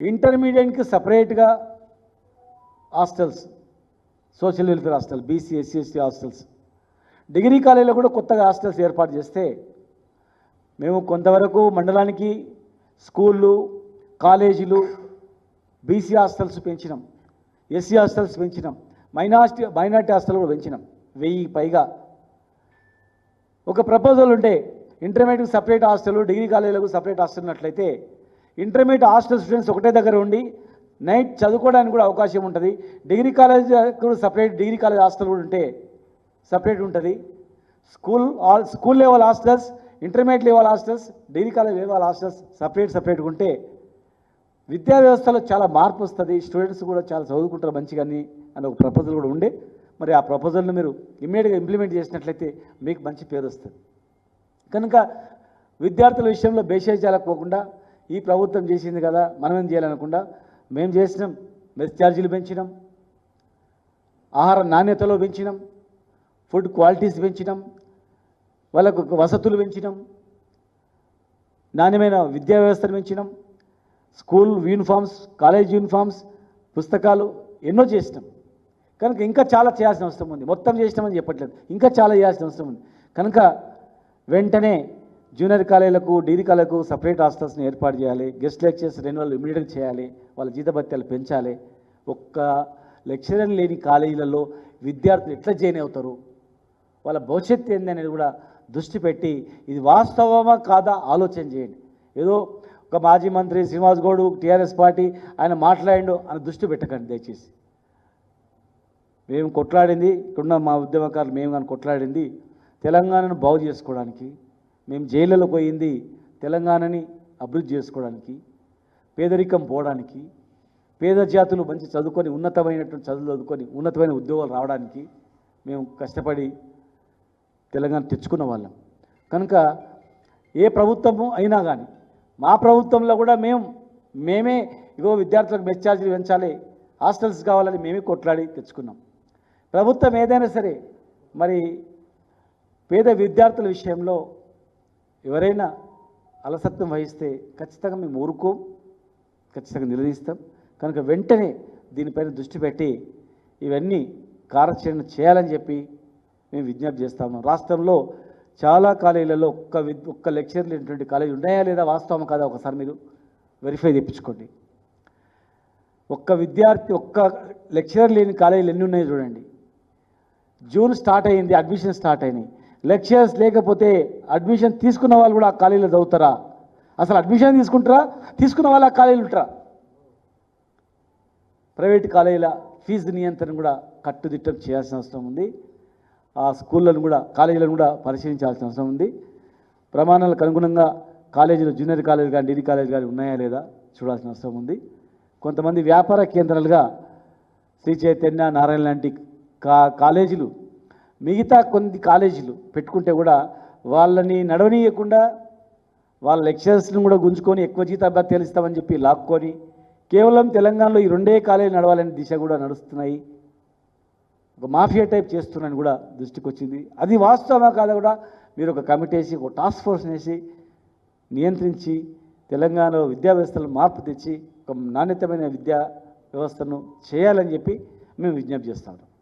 ఇంటర్మీడియట్కి సపరేట్గా hostels social welfare hostel BC SC ST hostels. Degree కాలేజీలో కూడా కొత్తగా హాస్టల్స్ ఏర్పాటు చేస్తే మేము కొంతవరకు మండలానికి స్కూళ్ళు కాలేజీలు బీసీ హాస్టల్స్ పెంచినాం ఎస్సీ హాస్టల్స్ పెంచినాం మైనార్టీ మైనార్టీ హాస్టల్ కూడా పెంచినాం వెయ్యి పైగా. ఒక ప్రపోజల్ ఉంటే ఇంటర్మీడియట్ సపరేట్ హాస్టల్ డిగ్రీ కాలేజీలకు సపరేట్ హాస్టల్ ఉన్నట్లయితే ఇంటర్మీడియట్ హాస్టల్ స్టూడెంట్స్ ఒకటే దగ్గర ఉండి నైట్ చదువుకోవడానికి కూడా అవకాశం ఉంటుంది. డిగ్రీ కాలేజ్ కూడా సపరేట్ డిగ్రీ కాలేజ్ హాస్టల్ కూడా ఉంటే సపరేట్ ఉంటుంది. School all school level hostels intermediate level hostels degree college level hostels separate సపరేట్గా ఉంటే విద్యా వ్యవస్థలో చాలా మార్పు వస్తుంది. స్టూడెంట్స్ కూడా చాలా చదువుకుంటారు మంచిగా అని అని ఒక ప్రపోజల్ కూడా ఉండే. మరి ఆ ప్రపోజల్ని మీరు ఇమ్మీడియట్గా ఇంప్లిమెంట్ చేసినట్లయితే మీకు మంచి పేరు వస్తుంది. కనుక విద్యార్థుల విషయంలో బేషేజాలకు పోకుండా ఈ ప్రభుత్వం చేసింది కదా మనం ఏం చేయాలనకుండా మేము చేసినాం మెస్ ఛార్జీలు పెంచినాం ఆహార నాణ్యతలో పెంచినాం ఫుడ్ క్వాలిటీస్ పెంచినాం వాళ్ళకు వసతులు పెంచినాం నాణ్యమైన విద్యా వ్యవస్థను పెంచినాం స్కూల్ యూనిఫామ్స్ కాలేజ్ యూనిఫామ్స్ పుస్తకాలు ఎన్నో చేసినాం. కనుక ఇంకా చాలా చేయాల్సిన అవసరం ఉంది. మొత్తం చేసినామని చెప్పట్లేదు. ఇంకా చాలా చేయాల్సిన అవసరం ఉంది. కనుక వెంటనే జూనియర్ కాలేజీలకు డిగ్రీ కాలేజీలకు సపరేట్ హాస్టల్స్ని ఏర్పాటు చేయాలి. గెస్ట్ లెక్చర్స్ రెన్యువల్ ఇమీడియట్గా చేయాలి. వాళ్ళ జీతభత్యాలు పెంచాలి. ఒక్క లెక్చరర్ లేని కాలేజీలలో విద్యార్థులు ఎట్లా జాయిన్ అవుతారు? వాళ్ళ భవిష్యత్తు ఏంది అనేది కూడా దృష్టి పెట్టి ఇది వాస్తవమా కాదా ఆలోచన చేయండి. ఏదో ఒక మాజీ మంత్రి శ్రీనివాస్ గౌడ్ టీఆర్ఎస్ పార్టీ ఆయన మాట్లాడిండు అని దృష్టి పెట్టకండి దయచేసి. మేము కొట్లాడింది ఇక్కడున్న మా ఉద్యమకారులు మేము కానీ కొట్లాడింది తెలంగాణను బాగు చేసుకోవడానికి మేము జైళ్ళలో పోయింది తెలంగాణని అభివృద్ధి చేసుకోవడానికి పేదరికం పోవడానికి పేద జాతులు మంచి చదువుకొని ఉన్నతమైనటువంటి చదువులు చదువుకొని ఉన్నతమైన ఉద్యోగాలు రావడానికి మేము కష్టపడి తెలంగాణ తెచ్చుకున్న వాళ్ళం. కనుక ఏ ప్రభుత్వము అయినా కానీ మా ప్రభుత్వంలో కూడా మేము మేమే ఇగో విద్యార్థులకు మెస్ ఛార్జీలు పెంచాలి హాస్టల్స్ కావాలని మేమే కొట్లాడి తెచ్చుకున్నాం. ప్రభుత్వం ఏదైనా సరే మరి పేద విద్యార్థుల విషయంలో ఎవరైనా అలసత్వం వహిస్తే ఖచ్చితంగా మేము ఊరుకోం ఖచ్చితంగా నిలదీస్తాం. కనుక వెంటనే దీనిపైన దృష్టి పెట్టి ఇవన్నీ కార్యాచరణ చేయాలని చెప్పి మేము విజ్ఞప్తి చేస్తాము రాష్ట్రంలో చాలా కాలేజీలలో ఒక్క విద్ ఒక్క లెక్చర్ లేనటువంటి కాలేజీ ఉన్నాయా లేదా వాస్తవం కాదా ఒకసారి మీరు వెరిఫై తెప్పించుకోండి. ఒక్క విద్యార్థి ఒక్క లెక్చరర్ లేని కాలేజీలు ఎన్ని ఉన్నాయో చూడండి. జూన్ స్టార్ట్ అయింది అడ్మిషన్ స్టార్ట్ అయినాయి. లెక్చర్స్ లేకపోతే అడ్మిషన్ తీసుకున్న వాళ్ళు కూడా ఆ కాలేజీలో చదువుతారా? అసలు అడ్మిషన్ తీసుకుంటారా? తీసుకున్న వాళ్ళు ఆ కాలేజీలు ఉంటారా? ప్రైవేట్ కాలేజీల ఫీజు నియంత్రణ కూడా కట్టుదిట్టం చేయాల్సిన అవసరం ఉంది. ఆ స్కూళ్ళను కూడా కాలేజీలను కూడా పరిశీలించాల్సిన అవసరం ఉంది. ప్రమాణాలకు అనుగుణంగా కాలేజీలు జూనియర్ కాలేజ్ కానీ డిగ్రీ కాలేజ్ కానీ ఉన్నాయా లేదా చూడాల్సిన అవసరం ఉంది. కొంతమంది వ్యాపార కేంద్రాలుగా శ్రీ చైతన్య నారాయణ లాంటి కా కాలేజీలు మిగతా కొన్ని కాలేజీలు పెట్టుకుంటే కూడా వాళ్ళని నడవనీయకుండా వాళ్ళ లెక్చరర్స్ని కూడా గుంజుకొని ఎక్కువ జీతాభత్యాలు ఇస్తామని చెప్పి లాక్కొని కేవలం తెలంగాణలో ఈ రెండే కాలేజీలు నడవాలనే దిశ కూడా నడుస్తున్నాయి. ఒక మాఫియా టైప్ చేస్తున్నాను కూడా దృష్టికి వచ్చింది. అది వాస్తవమా కాదా కూడా మీరు ఒక కమిటీ వేసి ఒక టాస్క్ ఫోర్స్ వేసి నియంత్రించి తెలంగాణలో విద్యా వ్యవస్థలో మార్పు తెచ్చి ఒక నాణ్యతమైన విద్యా వ్యవస్థను చేయాలని చెప్పి మేము విజ్ఞప్తి చేస్తాం